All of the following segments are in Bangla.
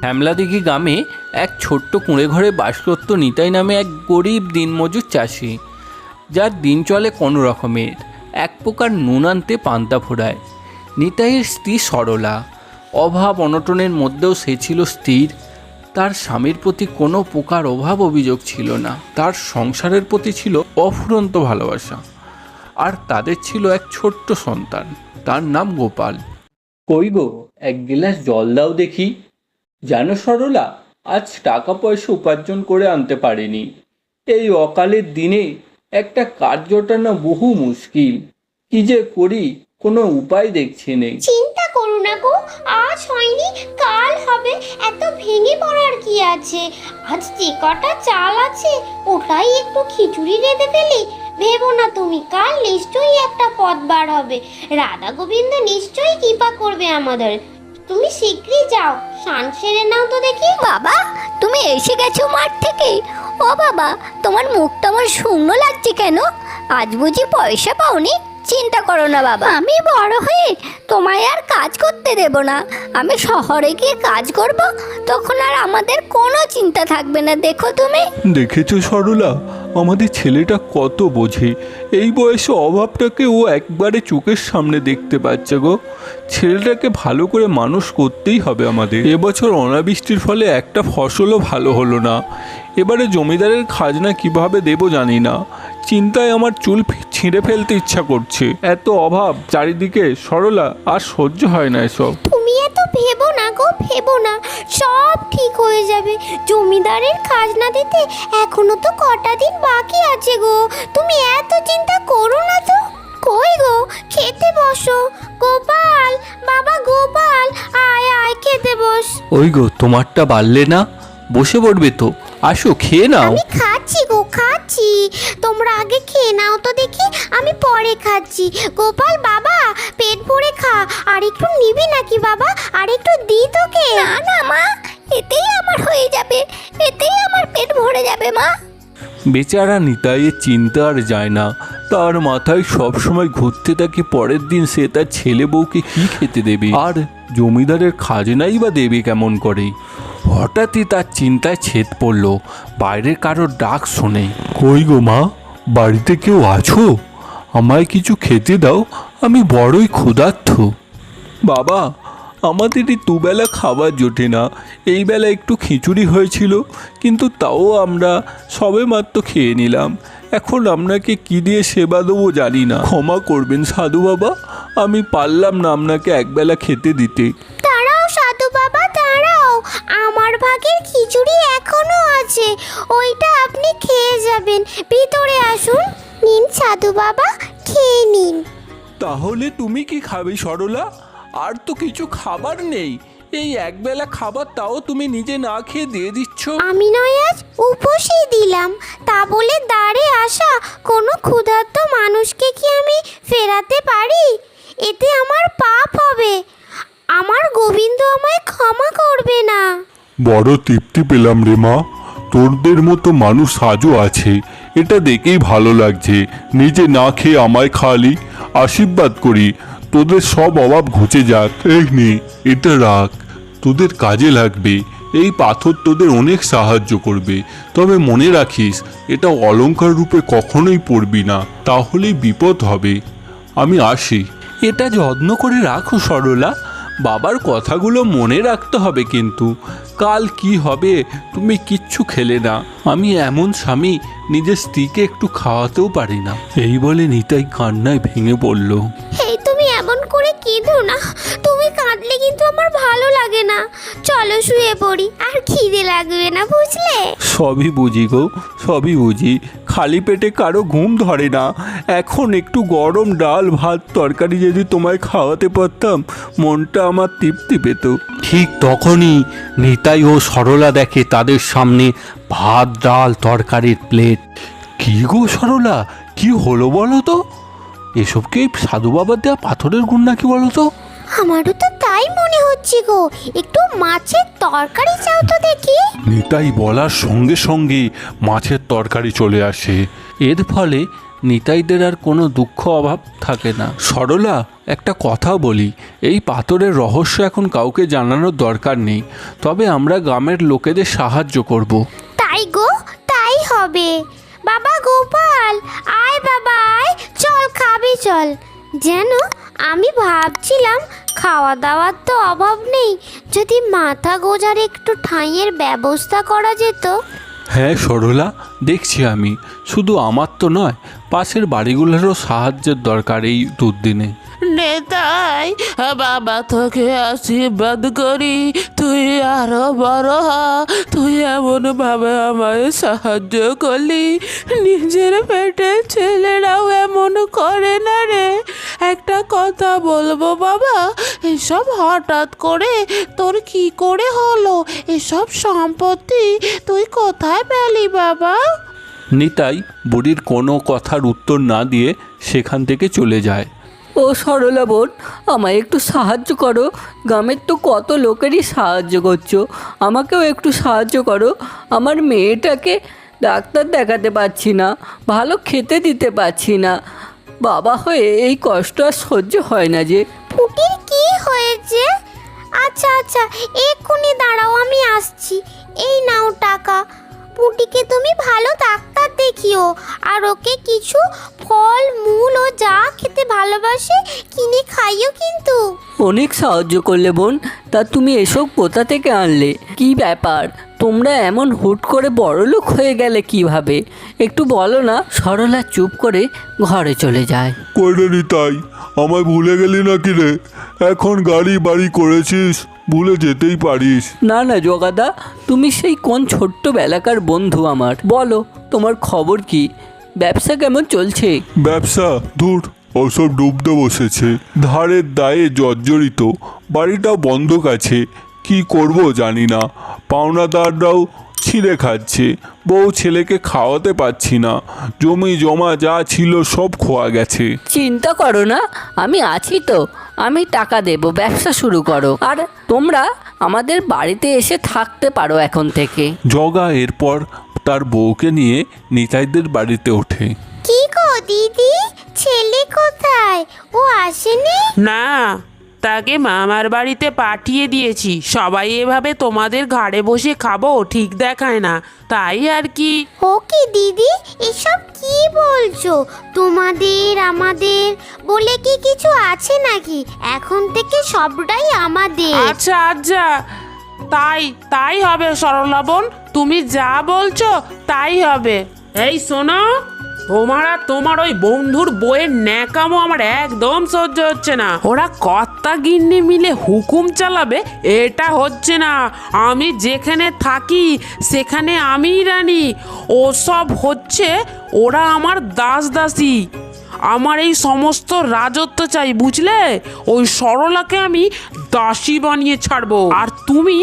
শ্যামলাদিঘি গ্রামে এক ছোট্ট কুঁড়ে ঘরে বাস করত নিতাই নামে এক গরিব দিনমজুর চাষি, যার দিন চলে কোনো রকমের। এক প্রকার নুন আনতে পান্তা ফোড়ায়। নিতাইয়ের স্ত্রী সরলা, অভাব অনটনের মধ্যেও সে ছিল স্থির। তার স্বামীর প্রতি কোনো প্রকার অভাব অভিযোগ ছিল না। তার সংসারের প্রতি ছিল অফুরন্ত ভালোবাসা। আর তাদের ছিল এক ছোট্ট সন্তান, তার নাম গোপাল। কই গো, এক গিলাস জল দাও দেখি। জানো সরলা আজ টাকা পয়সা উপার্জন করে আনতে পারিনি। এই অকালের দিনে একটা কাজ জোটানো বহু মুশকিল। কি যে করি, কোনো উপায় দেখছি নেই। চিন্তা করো না গো, আজ হয়নি, কাল হবে। এত ভেঙে পড়ার কি আছে? আজ যে কটা চাল আছে, ওটাই একটু খিচুড়ি রেঁধে ফেলি ভেবো না তুমি, কাল নিশ্চয়ই একটা পথ বার হবে। রাধা গোবিন্দ নিশ্চয়ই কৃপা করবে আমাদের। তুমি শীঘ্রই যাও। শান সেরে নাও তো দেখি। বাবা, তুমি এসে গেছো মাঠ থেকে। ও বাবা, তোমার মুখটা আমার শূন্য লাগছে কেন? আজ বুঝি পয়সা পাওনি। চিন্তা করো না বাবা। আমি বড় হয়ে তোমায় আর কাজ করতে দেব না। আমি শহরে গিয়ে কাজ করব তখন আর আমাদের কোনো চিন্তা থাকবে না দেখো তুমি। দেখেছ সরলা? আমাদের ছেলেটা কত বোঝে। এই বয়সে অভাবটাকে ও একবারে চোখের সামনে দেখতে পাচ্ছে গো। ছেলেটাকে ভালো করে মানুষ করতেই হবে আমাদের। এবছর অনাবৃষ্টির ফলে একটা ফসলও ভালো হলো না। এবারে জমিদারের খাজনা কীভাবে দেবো জানি না। চিন্তায় আমার চুল ছিঁড়ে ফেলতে ইচ্ছা করছে। এত অভাব চারিদিকে সরলা আর সহ্য হয় না এসব। তুমি এত ভেবো না গো ভেবো না। সব ঠিক হয়ে যাবে। জমিদারের খাজনা দিতে এখনও তো কটা দিন বাকি আছে গো। তুমি এত চিন্তা করো না তো। কই গো? খেতে বসো। গোপাল বাবা গোপাল আয় আয় খেতে বস। ওই গো তোমারটা বাড়লে না? বসে পড়বে তো। আসো খেয়ে নাও। আমি খাচ্ছি গো খাচ্ছি। তোমরা আগে খেয়ে নাও তো দেখি আমি পরে খাচ্ছি। গোপাল বাবা পেট ভরে খা। আর একটু নিবি নাকি বাবা? আর একটু দি তোকে। না না মা এতেই আমার হয়ে যাবে। এতেই আমার পেট ভরে যাবে মা। বেচারা নিতাইয়ের চিন্তা আর যায় না। তার মাথায় সবসময় ঘুরতে থাকে পরের দিন সে তার ছেলে বউকে কি খেতে দেবে? আর জমিদারের খাজনাই বা দেবে কেমন করে? হঠাৎই তার চিন্তায় ছেদ পড়ল বাইরের কারোর ডাক শোনে। কই গো মা বাড়িতে কেউ আছো? আমায় কিছু খেতে দাও আমি বড়ই ক্ষুধার্থ বাবা আমাদের এই দুবেলা খাবার জোটে না। এই বেলা একটু খিচুড়ি হয়েছিল কিন্তু তাও আমরা সবে মাত্র খেয়ে নিলাম। এখন আপনাকে কি দিয়ে সেবা দেবো জানি না। ক্ষমা করবেন সাধু বাবা। আমি পারলাম না আপনাকে একবেলা খেতে দিতে। ভাগের খিচুড়ি এখনও আছে। ওইটা আপনি খেয়ে যাবেন। ভিতরে আসুন। নিন সাধু বাবা খেয়ে নিন। তাহলে তুমি কি খাবে সরলা? আর তো কিছু খাবার নেই। এই একবেলা খাবার তাও তুমি নিজে না খেয়ে দিয়ে দিচ্ছ। আমি নয় আজ উপসই দিলাম। তা বলে দাঁড়ে আসা কোনো ক্ষুধার্ত মানুষকে কি আমি ফেরাতে পারি? এতে আমার পাপ হবে। আমার গোবিন্দ আমায় ক্ষমা করবে না। বড় তৃপ্তি পেলাম রে মা। তোরদের মতো মানুষ আজও আছে। এটা দেখেই ভালো লাগছে। নিজে না খেয়ে আমায় খাওয়ালি আশীর্বাদ করি। তোদের সব অভাব ঘুচে যাক। এই নে, এটা রাখ। তোদের কাজে লাগবে। এই পাথর তোদের অনেক সাহায্য করবে। তবে মনে রাখিস, এটা অলঙ্কার রূপে কখনোই পড়বি না। তাহলেই বিপদ হবে। আমি আসি। এটা যত্ন করে রাখো সরলা। বাবার কথাগুলো মনে রাখতে হবে কিন্তু। কাল কি হবে, তুমি কিচ্ছু খেলে না। আমি এমন স্বামী, নিজের স্ত্রীকে একটু খাওয়াতেও পারি না। এই বলে নিতাই কান্নায় ভেঙে পড়ল। কেঁদো না তুমি কাঁদলে কিন্তু আমার ভালো লাগে না। চলো শুয়ে পড়ি আর খিদে লাগবে না বুঝলে? সবই বুঝি গো সবই বুঝি। খালি পেটে কারও ঘুম ধরে না। এখন একটু গরম ডাল ভাত তরকারি যদি তোমায় খাওয়াতে পারতাম মনটা আমার তৃপ্তি পেত। ঠিক তখনই নিতাই ও সরলা দেখে তাদের সামনে ভাত ডাল তরকারির প্লেট। কি গো সরলা? কি হলো বলো তো? এসব কি সাধু বাবার দেওয়া পাথরের গুণ নাকি বলো তো? আমারও তো তাই মনে হচ্ছে গো। একটু মাছের তরকারি চাও তো দেখি। নিতাই বলার সঙ্গে সঙ্গে মাছের তরকারি চলে আসে। এর ফলে নিতাইদের আর কোনো দুঃখ অভাব থাকে না। সরলা একটা কথা বলি এই পাথরের রহস্য এখন কাউকে জানানোর দরকার নেই। তবে আমরা গ্রামের লোকেদের সাহায্য করব। তাই গো তাই হবে। বাবা গোপাল, আয় বাবা, আয়, চল খাবি, চল। যেন আমি ভাবছিলাম খাওয়া দাওয়ার তো অভাব নেই, যদি মাথা গোজার একটু ঠাঁইয়ের ব্যবস্থা করা যেত। হ্যাঁ সরলা, দেখছি আমি। শুধু আমার তো নয়, পাশের বাড়িগুলোরও সাহায্যের দরকার এই দুর্দিনে নেতাই বাবা তোকে আশীর্বাদ করি। তুই আরও বড় হ, তুই এমন ভাবে আমায় সাহায্য করলি। নিজের পেটের ছেলেরাও এমন করে না রে। একটা কথা বলব বাবা, এসব হঠাৎ করে তোর কি করে হলো? এসব সম্পত্তি তুই কোথায় পেলি বাবা? নিতাই বুড়ির কোনো কথার উত্তর না দিয়ে সেখান থেকে চলে যায়। ও সরলা বোন, আমায় একটু সাহায্য করো। গ্রামের তো কত লোকেরই সাহায্য করছ। আমাকেও একটু সাহায্য করো। আমার মেয়েটাকে ডাক্তার দেখাতে পারছি না, ভালো খেতে দিতে পারছি না। বাবা হয়ে এই কষ্ট আর সহ্য হয় না যে। পুটির কি হয়েছে? আচ্ছা আচ্ছা এক্ষুনি দাঁড়াও, আমি আসছি। এই নাও টাকা। পুটিকে তুমি ভালো ডাক্তার দেখিও। আর ওকে কিছু ফল মূল ও যা খেতে ভালোবাসে কিনে খাইও কিন্তু। অনেক সাহায্য করলে বোন। তা তুমি এসব কোথা থেকে আনলে? কি ব্যাপার? তোমরা এমন হুট করে বড়লোক হয়ে গেলে কীভাবে? একটু বলো না। সরলা চুপ করে ঘরে চলে যায়। কইরে নিতাই আমায় ভুলে গেলি নাকি রে? এখন গাড়ি বাড়ি করেছিস? ভুলে যেতেই পারিস। না না জগাদা তুমি সেই কোন ছোট্ট বেলাকার বন্ধু আমার? বলো তোমার খবর কি? ব্যবসা কেমন চলছে? ব্যবসা দূর ওসব ডুবতে বসেছে। ধারের দায়ে জর্জরিত বাড়িটাও বন্ধক আছে। কি করব জানি না। পাওনাদাররাও ছিঁড়ে খাচ্ছে। বউ ছেলেকে খাওয়াতে পাচ্ছি না। জমি জমা যা ছিল সব খোয়া গেছে। চিন্তা করো না আমি আছি তো। আমি টাকা দেব ব্যবসা শুরু করো। আর তোমরা আমাদের বাড়িতে এসে থাকতে পারো এখন থেকে। জগা এরপর তার বউকে নিয়ে নিতাইদের বাড়িতে ওঠে। কি গো দিদি? ছেলে কোথায়? ও আসেনি? না তাকে মামার বাড়িতে পাঠিয়ে দিয়েছি। সবাই এভাবে তোমাদের ঘাড়ে বসে খাব ঠিক দেখায় না। তাই আর কি? ও কি দিদি এসব কি বলছো? তোমাদের আমাদের বলে কি কিছু আছে নাকি? এখন থেকে সবটাই আমাদের। আচ্ছা আচ্ছা। তাই তাই হবে সরলাবন তুমি যা বলছো তাই হবে। এই শোনো। তোমার আর তোমার ওই বন্ধুর বইয়ের ন্যাকামো আমার একদম সহ্য হচ্ছে না। ওরা কর্তা গিন্নি মিলে হুকুম চালাবে, এটা হচ্ছে না। আমি যেখানে থাকি, সেখানে আমিই রানী। ওসব হচ্ছে ওরা আমার দাস দাসী আমার এই সমস্ত রাজত্ব চাই, বুঝলে? ওই সরলাকে আমি দাসী বানিয়ে ছাড়বো। আর তুমি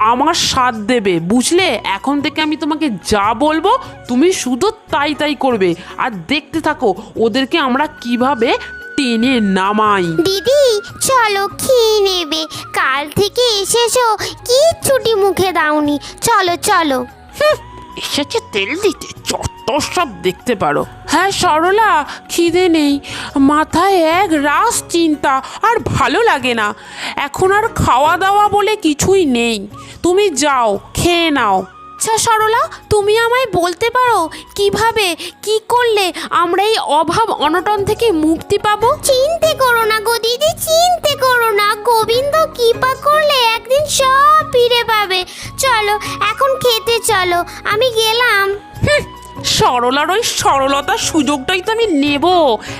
আমার সাথ দেবে। বুঝলে? এখন থেকে আমি তোমাকে যা বলব তুমি শুধু তাই তাই করবে। আর দেখতে থাকো ওদেরকে আমরা কীভাবে টেনে নামাই। দিদি চলো খেয়ে নেবে। কাল থেকে এসেছ কি ছুটি মুখে দাওনি। চলো চলো। এসেছে তেল দিতে। যত সব দেখতে পারো। হ্যাঁ সরলা খিদে নেই। মাথায় এক রাস চিন্তা আর ভালো লাগে না। এখন আর খাওয়া দাওয়া বলে কিছুই নেই। তুমি যাও খেয়ে নাও। আচ্ছা সরলা তুমি আমায় বলতে পারো কীভাবে কি করলে আমরা এই অভাব অনটন থেকে মুক্তি পাবো? চিন্তে করো না গো দিদি চিন্তে করো না। গোবিন্দ কৃপা করলে একদিন সব ফিরে পাবে। চলো এখন খেতে চলো আমি গেলাম। হুঁ, সরলার ওই সরলতার সুযোগটাই তো আমি নেব।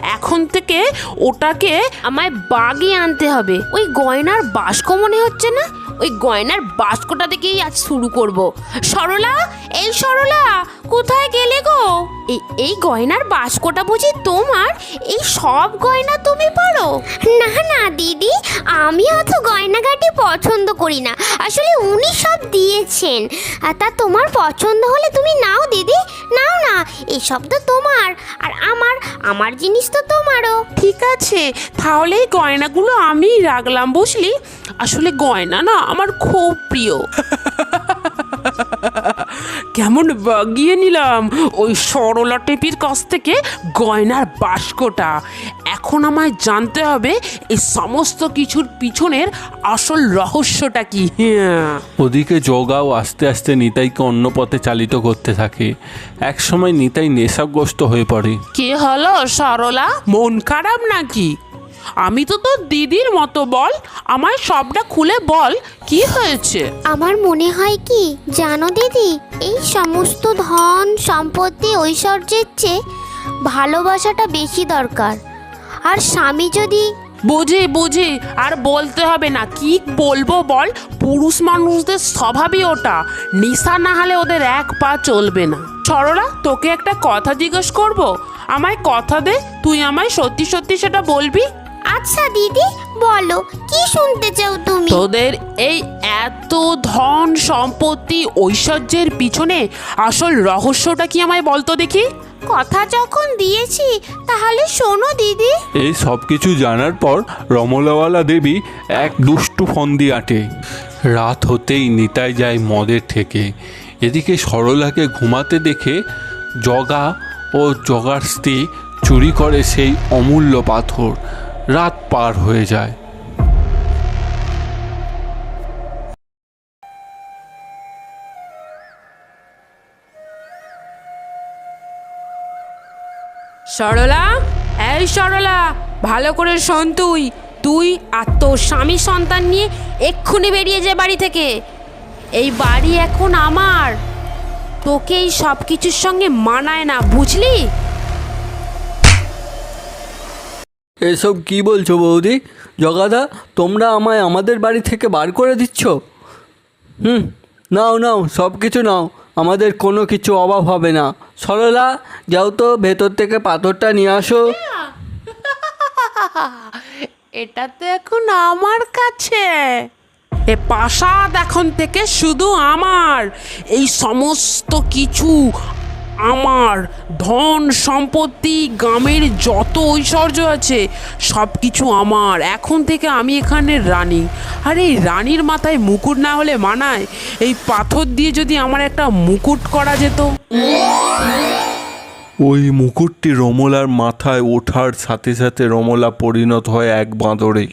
এখন থেকে ওটাকে আমায় বাগিয়ে আনতে হবে। ওই গয়নার বাস্ক মনে হচ্ছে না? ওই গয়নার বাস্কটা থেকেই আজ শুরু করব। সরলা এই সরলা কোথায় গেলে গো? এই এই গয়নার বাস্কটা বুঝি তোমার? এই সব গয়না তুমি পারো? না না দিদি আমি অত গয়নাগাটি পছন্দ করি না। আসলে উনি সব দিয়েছেন। আর তা তোমার পছন্দ হলে তুমি নাও দিদি। নাও না এসব তো তোমার। আর আমার আমার জিনিস তো তোমারও। ঠিক আছে তাহলে এই গয়নাগুলো আমিই রাখলাম বুঝলি? আসলে গয়না না আমার খুব প্রিয়। কেমন বাগিয়ে নিলাম। ওই সরলা টেপির কাছ থেকে গয়নার বাস্কটা। এখন আমায় জানতে হবে এই সমস্ত কিছুর পিছনের আসল রহস্যটা কি। ওদিকে জগাও আস্তে আস্তে নিতাইকে অন্য পথে চালিত করতে থাকে। একসময় নিতাই নেশাগ্রস্ত হয়ে পড়ে। কে হলো সরলা? মন খারাপ নাকি? আমি তো তোর দিদির মতো বল। আমার সবটা খুলে বল কি হয়েছে? আমার মনে হয় কি জানো দিদি এই সমস্ত ধন সম্পত্তি ঐশ্বর্যের চেয়ে ভালোবাসাটা বেশি দরকার। আর স্বামী যদি বুঝি বুঝি আর বলতে হবে না কি বলব বল? পুরুষ মানুষদের স্বভাবই ওটা। নিশা না হলে ওদের এক পা চলবে না। সরলা তোকে একটা কথা জিজ্ঞেস করব? আমায় কথা দে তুই আমায় সত্যি সত্যি সেটা বলবি? আচ্ছা দিদি বলো কি শুনতে চাও তুমি? তোদের এই এত ধন সম্পত্তি ঐশ্বর্যের পিছনে আসল রহস্যটা কি আমায় বলতো দেখি? কথা যখন দিয়েছি তাহলে শোনো দিদি। এই সব কিছু জানার পর রমলাওয়ালা দেবী এক দুষ্টু ফন্দি আঁটে। রাত হতেই নিতাই যায় মদের থেকে এদিকে সরলাকে ঘুমাতে দেখে জগা ও জগার স্ত্রী চুরি করে সেই অমূল্য পাথর। রাত পার হয়ে যায়। সরলা? এই সরলা, ভালো করে শোন তুই। তুই আর তোর স্বামী সন্তান নিয়ে এক্ষুনি বেরিয়ে যা বাড়ি থেকে। এই বাড়ি এখন আমার। তোকে এই সব কিছুর সঙ্গে মানায় না, বুঝলি? এসব কি বলছো বৌদি? জগাদা, তোমরা আমায় আমাদের বাড়ি থেকে বার করে দিচ্ছ? হুম, নাও নাও, সব কিছু নাও, আমাদের কোনো কিছু অভাব হবে না। সরলা, যাও তো ভেতর থেকে পাথরটা নিয়ে আসো। এটা তো এখন আমার কাছে। এ প্রাসাদ এখন থেকে শুধু আমার। এই সমস্ত কিছু আমার ধন সম্পত্তি গ্রামের যত ঐশ্বর্য আছে সব কিছু আমার। এখন থেকে আমি এখানে রানী। আর এই রানীর মাথায় মুকুট না হলে মানায়? এই পাথর দিয়ে যদি আমার একটা মুকুট করা যেত? ওই মুকুটটি রমলার মাথায় ওঠার সাথে সাথে রমলা পরিণত হয় এক বাঁদরে।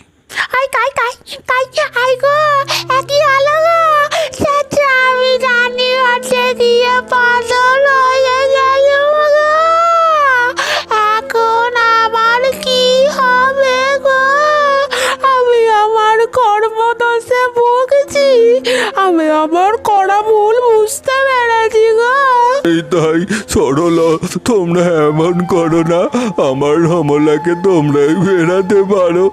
আমার করা ভুল বুঝতে পেরেছি গো। এই তাই সরলা তোমরা এমন করো না। আমার রমলাকে তোমরাই ফেরাতে পারো।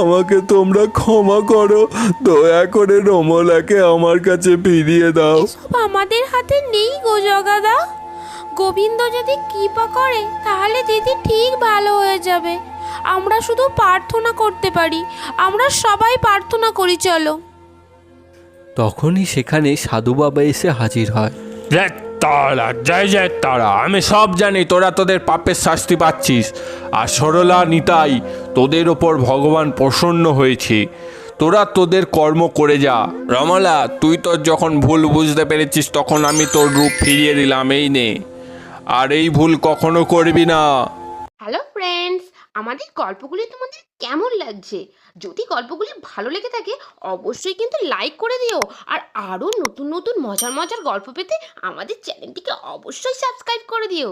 আমাকে তোমরা ক্ষমা করো। দয়া করে রমলাকে আমার কাছে ফিরিয়ে দাও। সব আমাদের হাতে নেই গো জগাদা। গোবিন্দ যদি কৃপা করে তাহলে দিদি ঠিক ভালো হয়ে যাবে। আমরা শুধু প্রার্থনা করতে পারি। আমরা সবাই প্রার্থনা করি চলো। তখনই সেখানে সাধু বাবা এসে হাজির হয়। জয় তারা জয় জয় তারা আমি সব জানি তোরা তোদের পাপের শাস্তি পাচ্ছিস। আর সরলা নিতাই তোদের ওপর ভগবান প্রসন্ন হয়েছে। তোরা তোদের কর্ম করে যা। রমলা তুই তোর যখন ভুল বুঝতে পেরেছিস তখন আমি তোর রূপ ফিরিয়ে দিলাম এই নে। আর এই ভুল কখনো করবি না। হ্যালো ফ্রেন্ডস আমাদের গল্পগুলি তোমাদের কেমন লাগছে? যদি গল্পগুলি ভালো লেগে থাকে, অবশ্যই কিন্তু লাইক করে দিও। আর আরও নতুন নতুন মজার মজার গল্প পেতে আমাদের চ্যানেলটিকে অবশ্যই সাবস্ক্রাইব করে দিও।